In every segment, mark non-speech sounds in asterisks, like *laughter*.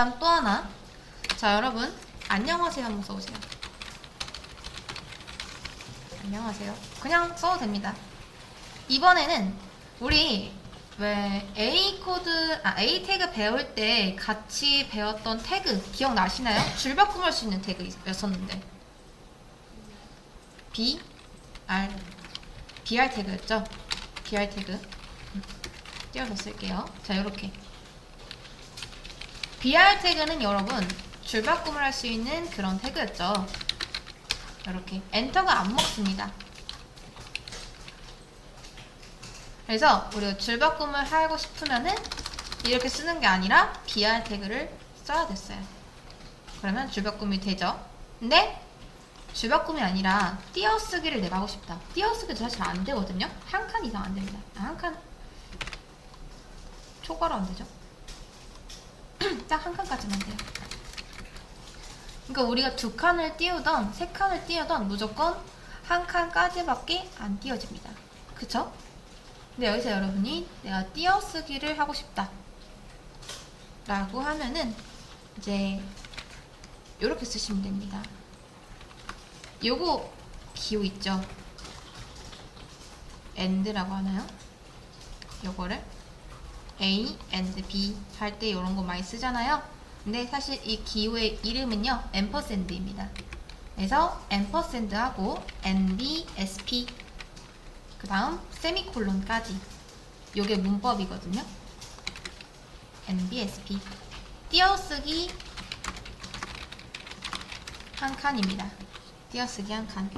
다음 또 하나. 자, 여러분. 안녕하세요 한번 써보세요. 안녕하세요. 그냥 써도 됩니다. 이번에는 우리 왜 A 코드, 아, A 태그 배울 때 같이 배웠던 태그 기억나시나요? 줄바꿈할 수 있는 태그였었는데. B, R, BR 태그였죠? BR 태그. 음, 띄워서 쓸게요. 자, 요렇게. BR 태그는 여러분 줄바꿈을 할 수 있는 그런 태그였죠. 이렇게 엔터가 안 먹습니다. 그래서 우리가 줄바꿈을 하고 싶으면은 이렇게 쓰는 게 아니라 BR 태그를 써야 됐어요. 그러면 줄바꿈이 되죠. 근데 줄바꿈이 아니라 띄어쓰기를 내가 하고 싶다. 띄어쓰기도 사실 안 되거든요. 한 칸 이상 안 됩니다. 아, 한칸 초과로 안 되죠. 딱 한 칸까지만 돼요. 그러니까 우리가 두 칸을 띄우던 세 칸을 띄우던 무조건 한 칸까지밖에 안 띄워집니다. 그쵸? 근데 여기서 여러분이 내가 띄어쓰기를 하고 싶다. 라고 하면은 이제 이렇게 쓰시면 됩니다. 요거 기호 있죠? and라고 하나요? 요거를 A and B 할 때 이런 거 많이 쓰잖아요. 근데 사실 이 기호의 이름은요, 앰퍼샌드입니다. 그래서 앰퍼샌드하고 NBSP 그 다음 세미콜론까지 요게 문법이거든요. NBSP 띄어쓰기 한 칸입니다. 띄어쓰기 한 칸.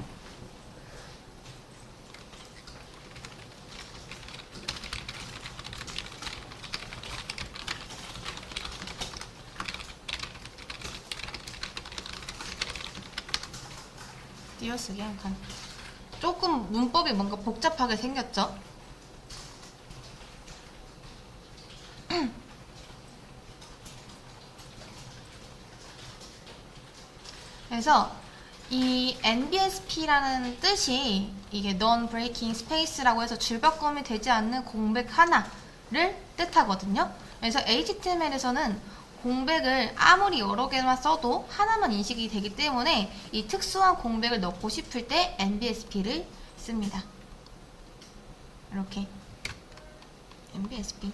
띄어쓰기 한 칸. 조금 문법이 뭔가 복잡하게 생겼죠? *clears throat* 그래서 이 NBSP라는 뜻이 이게 Non-Breaking Space라고 해서 줄바꿈이 되지 않는 공백 하나를 뜻하거든요. 그래서 HTML에서는 공백을 아무리 여러 개만 써도 하나만 인식이 되기 때문에 이 특수한 공백을 넣고 싶을 때 NBSP를 씁니다. 이렇게 NBSP